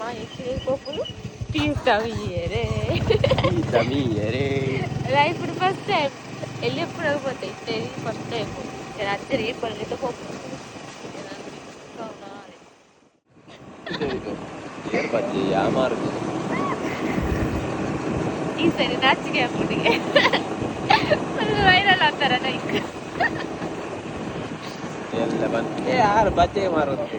మాయకే పోపులు తీర్థమయ్యేరే Damire. అలా ఇప్పుడు ఫస్ట్ టైం వెళ్ళి ఎప్పుడు పోతాయి ఇది ఫస్ట్ టైం రాత్రి పల్లెతో పోపు Erpati ya marco. ಈ ಸರಿ ನಾಚಿಕೆ ಆಗ್ಬಿಟ್ಟಿಗೆ ಫುಲ್ ವೈರಲ್ ಆಗ್ತಾರ ನೈಕ್ ಎಲ್ಲ ಬಂದು ಯಾರು ಬಚ್ಚೆ ಮಾರುತ್ತೆ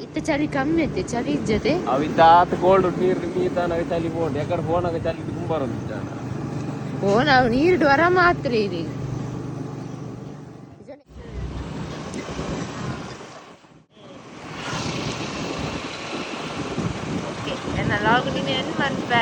ಇತ್ತ ಚಳಿ ಕಮ್ಮಿ ಐತೆ ಚಳಿ ಜೊತೆ ಅವಿತಾತ್ ಕೋಲ್ಡ್ ನೀರು ಮೀತಾನ ಚಲಿ ಬೋಂಡ್ ಯಾಕಡೆ ಫೋನ್ ಆಗ ತುಂಬ ಬರುತ್ತೆ ಜನ. ಓ ನಾವು ನೀರು ವರ ಮಾತ್ರ ಇದೆ. ನನ್ನ ಲಾಗ್ ನೀನು ಏನು ಮಾಡ್ತಾ